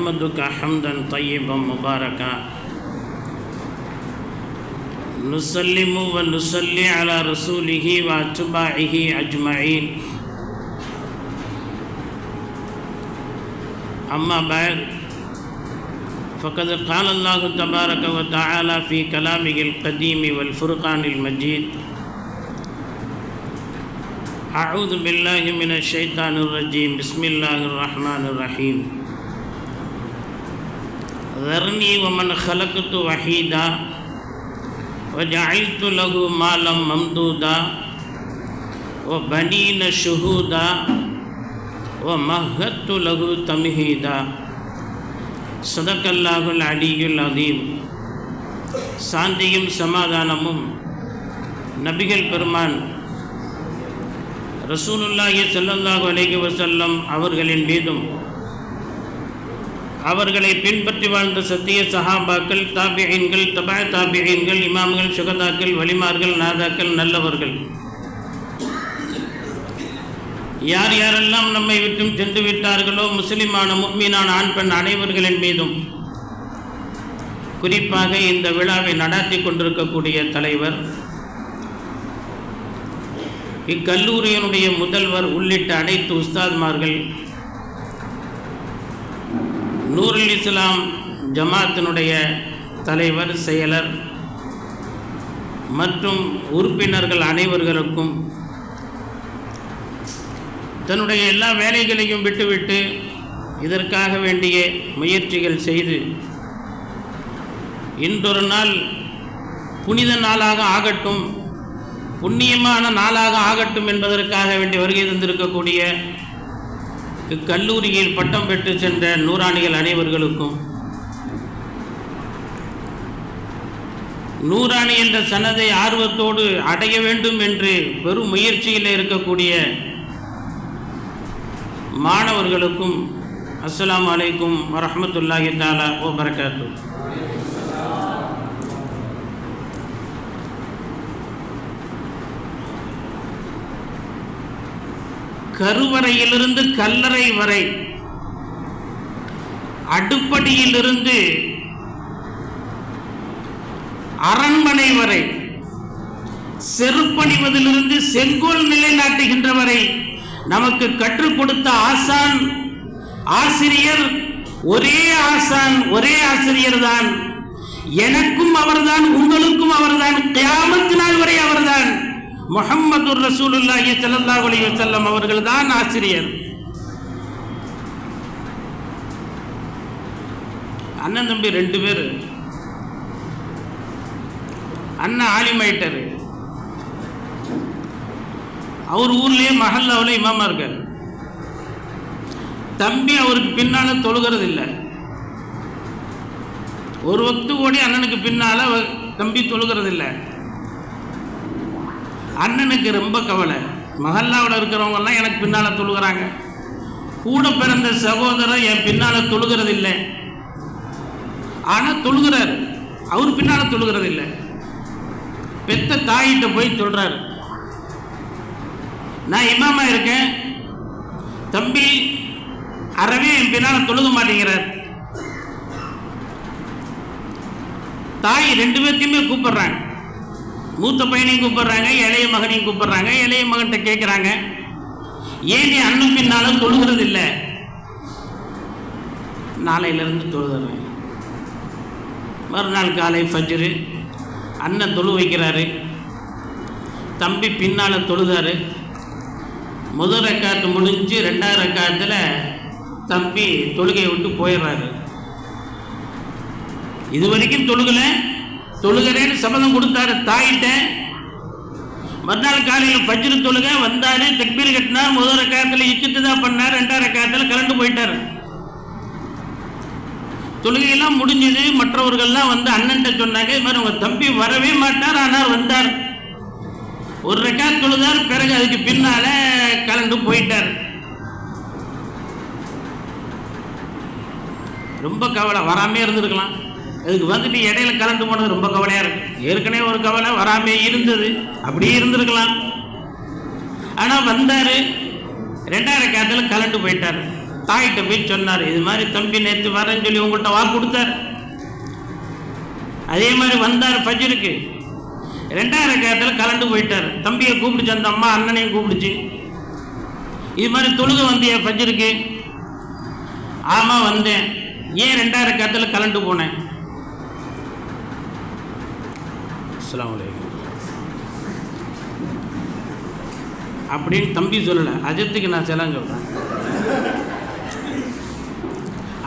نحمدك حمدا طيبا مباركا. نسلم ونصلي على رسوله واتباعه أجمعين. أما بعد فقد قال الله تبارك وتعالى في كلامه القديم والفرقان المجيد أعوذ بالله من الشيطان الرجيم. بسم الله الرحمن الرحيم. ذرني ومن خلقت وحيدا وجعلت له مالا ممدودا وبنين شهودا ومهدت له تمهيدا صدق الله العلي العظيم சாந்தியும் சமாதானமும் நபிகள் பெருமான் ரசூலுல்லாஹி ஸல்லல்லாஹு அலைஹி வஸல்லம் அவர்களின் மீதும் அவர்களை பின்பற்றி வாழ்ந்த சத்திய சஹாபாக்கள் தாபியன்கள் தபா தாபியன்கள் இமாம்கள் சுகதாக்கள் வலிமார்கள் நாதாக்கள் நல்லவர்கள். யார் யாரெல்லாம் நம்மை விட்டும் சென்று விட்டார்களோ முஸ்லிமான முக்மீனான ஆண் பெண் அனைவர்களின் மீதும். குறிப்பாக இந்த விழாவை நடாத்தி கொண்டிருக்கக்கூடிய தலைவர் இக்கல்லூரியினுடைய முதல்வர் உள்ளிட்ட அனைத்து உஸ்தாத்மார்கள் நூருல் இஸ்லாம் ஜமாத்தினுடைய தலைவர் செயலர் மற்றும் உறுப்பினர்கள் அனைவர்களுக்கும் தன்னுடைய எல்லா வேலைகளையும் விட்டுவிட்டு இதற்காக வேண்டிய முயற்சிகள் செய்து இன்றொரு நாள் புனித நாளாக ஆகட்டும் புண்ணியமான நாளாக ஆகட்டும் என்பதற்காக வேண்டி வருகை தந்திருக்கக்கூடிய இக்கல்லூரியில் பட்டம் பெற்று சென்ற நூறாணிகள் அனைவர்களுக்கும். நூறாணி என்ற சனதை ஆர்வத்தோடு அடைய வேண்டும் என்று பெரும் முயற்சியில் இருக்கக்கூடிய மாணவர்களுக்கும் அஸ்லாம் அலைக்கும் வரமத்துல்லாஹி தாலா ஓ பரகாத்து கருவறையிலிருந்து கல்லறை வரை அடுப்படியிலிருந்து அரண்மனை வரை செருப்பணிவதிலிருந்து செங்கோல் நிலைநாட்டுகின்ற வரை நமக்கு கற்றுக் கொடுத்த ஆசான் ஆசிரியர் ஒரே ஆசான் ஒரே ஆசிரியர் தான் எனக்கும் அவர்தான் உங்களுக்கும் அவர்தான் கியாமத்து நாள் வரை அவர்தான். முகம்மது ரசூலுல்லாஹி ஸல்லல்லாஹு அலி வஸல்லம் அவர்கள் தான் ஆசிரியர். அண்ணன் தம்பி ரெண்டு பேர். அண்ணன் ஆலிமாயிட்டார் அவர் ஊர்லயே மஹல்லாவில் இமாமா இருக்கார். தம்பி அவருக்கு பின்னால் தொழுகிறது இல்லை. ஒரு வக்து ஓடி அண்ணனுக்கு பின்னால் தம்பி தொழுகிறது இல்லை. அண்ணனுக்கு ரொம்ப கவலை. மஹல்லாவில் இருக்கிறவங்கெல்லாம் எனக்கு பின்னால் தொழுகிறாங்க கூட பிறந்த சகோதரன் என் பின்னால் தொழுகிறது இல்லை ஆனால் தொழுகிறார் அவர் பின்னால் தொழுகிறது இல்லை பெத்த தாயிட்ட போய் சொல்கிறார் நான் இமாமா இருக்கேன். தம்பி அறவே என் பின்னால் தொழுக மாட்டேங்கிறார். தாய் ரெண்டு பேர்த்தையுமே கூப்பிடுறாங்க. மூத்த பையனையும் கூப்பிடுறாங்க இளைய மகனையும் கூப்பிடுறாங்க இளைய மகன்கிட்ட கேட்குறாங்க ஏன் நீ அண்ணன் பின்னாலும் தொழுகிறது இல்லை நாளையிலேருந்து தொழுதுறேன் மறுநாள் காலை ஃபஜ்ரு அண்ணன் தொழு வைக்கிறாரு. தம்பி பின்னால் தொழுதாரு. முதல் ரக்காத்து முடிஞ்சு ரெண்டாவது ரக்காத்தில் தம்பி தொழுகையை விட்டு போயிடுறாரு. இது வரைக்கும் தொழுகலை தொழுகிறேன்னு சபதம் கொடுத்தாரு தாயிட்ட மறுநாள் காலையில் பஜ்ரு தொழுக வந்தாரு தக்பீர் கட்டினார் முதல் ரக்காயத்தில் இச்சிட்டு தான் பண்ணார் ரெண்டாவது ரக்காயத்தில் கலந்து போயிட்டார். தொழுகையெல்லாம் முடிஞ்சது மற்றவர்கள்லாம் வந்து அண்ணன்ட்ட சொன்னாங்க இது மாதிரி உங்கள் தம்பி வரவே மாட்டார் ஆனால் வந்தார். ஒரு ரெக்கார்ட் தொழுதார் பிறகு அதுக்கு பின்னால கலந்து போயிட்டார். ரொம்ப கவலை வராமே இருந்திருக்கலாம். அதுக்கு வந்துட்டு இடையில கலந்து போனது ரொம்ப கவலையாக இருக்கு. ஏற்கனவே ஒரு கவலை வராமே இருந்தது. அப்படியே இருந்திருக்கலாம். ஆனால் வந்தார். ரெண்டாயிரம் காத்தில் கலண்டு போயிட்டார். தாயிட்ட போய் சொன்னார் இது மாதிரி தம்பி நேற்று வரேன்னு சொல்லி உங்கள்கிட்ட வாக்கு கொடுத்தார். அதே மாதிரி வந்தார் ஃபஜ்ருக்கு. ரெண்டாயிரம் காலத்தில் கலண்டு போயிட்டார். தம்பியை கூப்பிடுச்சு அந்த அம்மா அண்ணனையும் கூப்பிடுச்சு. இது மாதிரி தொழுக வந்தியா ஃபஜ்ருக்கு? ஆமாம் வந்தேன். ஏன் ரெண்டாயிரம் காலத்தில் கலண்டு போனேன்? அஸ்லாம் அப்படின்னு தம்பி சொல்லலை. அஜத்துக்கு நான் செலாம் சொல்கிறேன்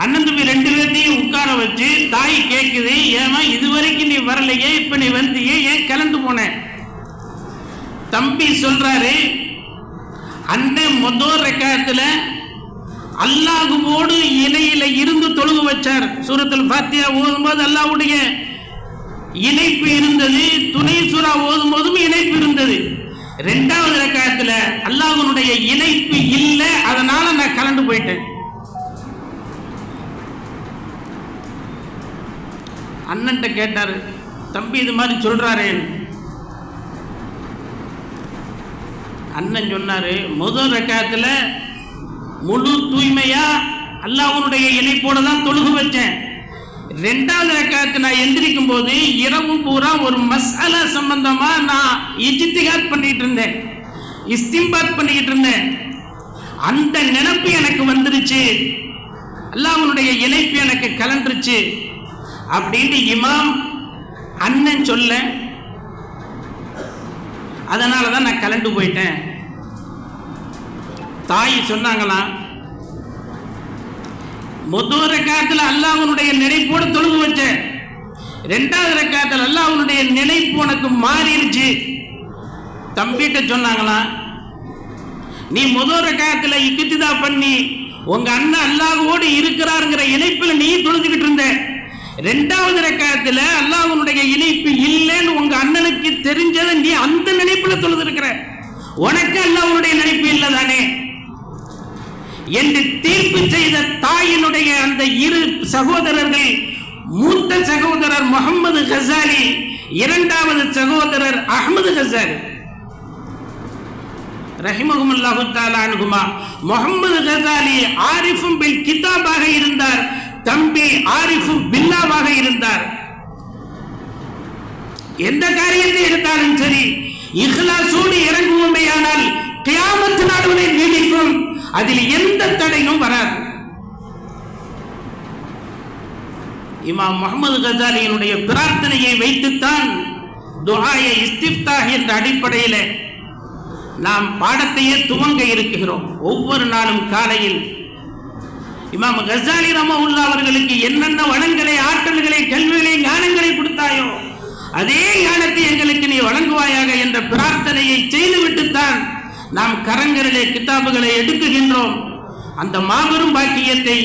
அண்ணன் தம்பி ரெண்டு பேர்த்தையும் உட்கார வச்சு தாய் கேட்குது ஏமா இதுவரைக்கும் நீ வரலையே இப்போ நீ வந்தியே ஏன் கலந்து போன? தம்பி சொல்றாரு அண்ணன் முதல் ரெக்காயத்தில் அல்லாஹுவோடு இணையில இருந்து தொழுகு வச்சார். சூரத்தில் பாத்தியா ஓதும்போது அல்லாவுடைய இணைப்பு இருந்தது துணை சுறா ஓதும் போதும் இணைப்பு இருந்தது. ரெண்டாவது ரக்காயத்தில் அல்லாஹனுடைய இணைப்பு இல்லை அதனால நான் கலந்து போயிட்டேன். அண்ணன்ட்ட கேட்டார் தம்பி இது மாதிரி சொல்கிறாரே அண்ணன் சொன்னாரு முதல் ரக்காயத்தில் முழு தூய்மையா அல்லாஹனுடைய இணைப்போட தான் தொழுகு வச்சேன். ரெண்டாவது ரக்காத்து நான் எந்திரிக்கும் போது இரவு பூரா ஒரு மசாலா சம்பந்தமா நான் இஜித்திகாத் பண்ணிட்டு இருந்தேன். இஸ்திம்பாத் பண்ணிக்கிட்டு இருந்தேன். அந்த நினைப்பு எனக்கு வந்துருச்சு. அல்லாஹ்வுடைய இணைப்பு எனக்கு கலண்டுருச்சு அப்படின்னு இமாம் அண்ணன் சொல்ல அதனால தான் நான் கலண்டு போயிட்டேன். தாய் சொன்னாங்களாம் முதல் ரக்காத்தில் அல்லாஹனுடைய நினைப்போடு தொழுகு வச்சேன். ரெண்டாவது ரக்காத்தில் அல்லாஹனுடைய நினைப்பு உனக்கு மாறிடுச்சு. தம்பிட்ட சொன்னாங்களாம் நீ முதல் ரக்காத்தில் இக்கித்துதா பண்ணி உங்க அண்ணன் அல்லாஹோடு இருக்கிறாருங்கிற இணைப்பில் நீ தொழுதுகிட்டு இருந்த. ரெண்டாவது ரக்காயத்தில் அல்லாஹனுடைய இணைப்பு இல்லைன்னு உங்க அண்ணனுக்கு தெரிஞ்சதை நீ அந்த நினைப்பில் தொழுது இருக்கிற உனக்கு அல்லாஹனுடைய நினைப்பு இல்லை தானே என்று தீர்ப்பு செய்த தாயினுடைய அந்த இரு சகோதரர்கள் மூத்த சகோதரர் முகமது ஹசாலி இரண்டாவது சகோதரர் அகமது ஹசாலி ரஹிமகுமல்லாஹு தாலா முகமது ஹசாலி ஆரிஃபும் பில் கிதாபாக இருந்தார் தம்பி ஆரிஃபும் பில்லாவாக இருந்தார். எந்த காரியத்தை எடுத்தாலும் சரி இஹ்லாசோடு இறங்குவோமையானால் கியாமத்து நாடுகளை நீடிக்கும். அதில் எந்த தடையும் வராது. இமாம் முகமது கசாலியினுடைய பிரார்த்தனையை வைத்துத்தான் துஆய இஸ்திப்தா என்ற அடிப்படையில் நாம் பாடத்தையே துவங்க இருக்கிறோம். ஒவ்வொரு நாளும் காலையில் இமாம் கசாலி ரமவுல்லா அவர்களுக்கு என்னென்ன வளங்களை ஆற்றல்களை கல்விகளை ஞானங்களை கொடுத்தாயோ அதே ஞானத்தை எங்களுக்கு நீ வழங்குவாயாக என்ற பிரார்த்தனையை செய்துவிட்டுத்தான் நாம் கரங்களிலே கிதாபுகளை எடுக்குகின்றோம். அந்த மாபெரும் பாக்கியத்தை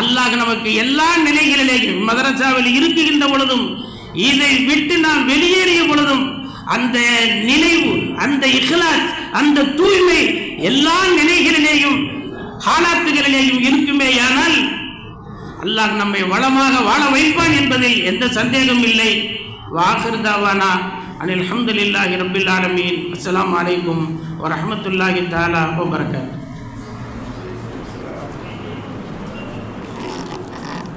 அல்லாஹ் நமக்கு எல்லா நிலைகளிலேயும் மதரசாவில் இருக்குகின்ற பொழுதும் இதை விட்டு நாம் வெளியேறிய பொழுதும் அந்த நினைவு அந்த இஹ்லாஸ் அந்த தூய்மை எல்லா நிலைகளிலேயும் ஹாலாத்துகளிலேயும் இருக்குமேயானால் அல்லாஹ் நம்மை வளமாக வாழ வைப்பான் என்பதில் எந்த சந்தேகம் இல்லை. வாசிருதாவானா அனில் அஹமதுல்லாஹி ரபில் ஆலமீன். அஸ்ஸலாமு அலைக்கும் வரஹமத்துல்லாஹி தாலா வபரகாத்து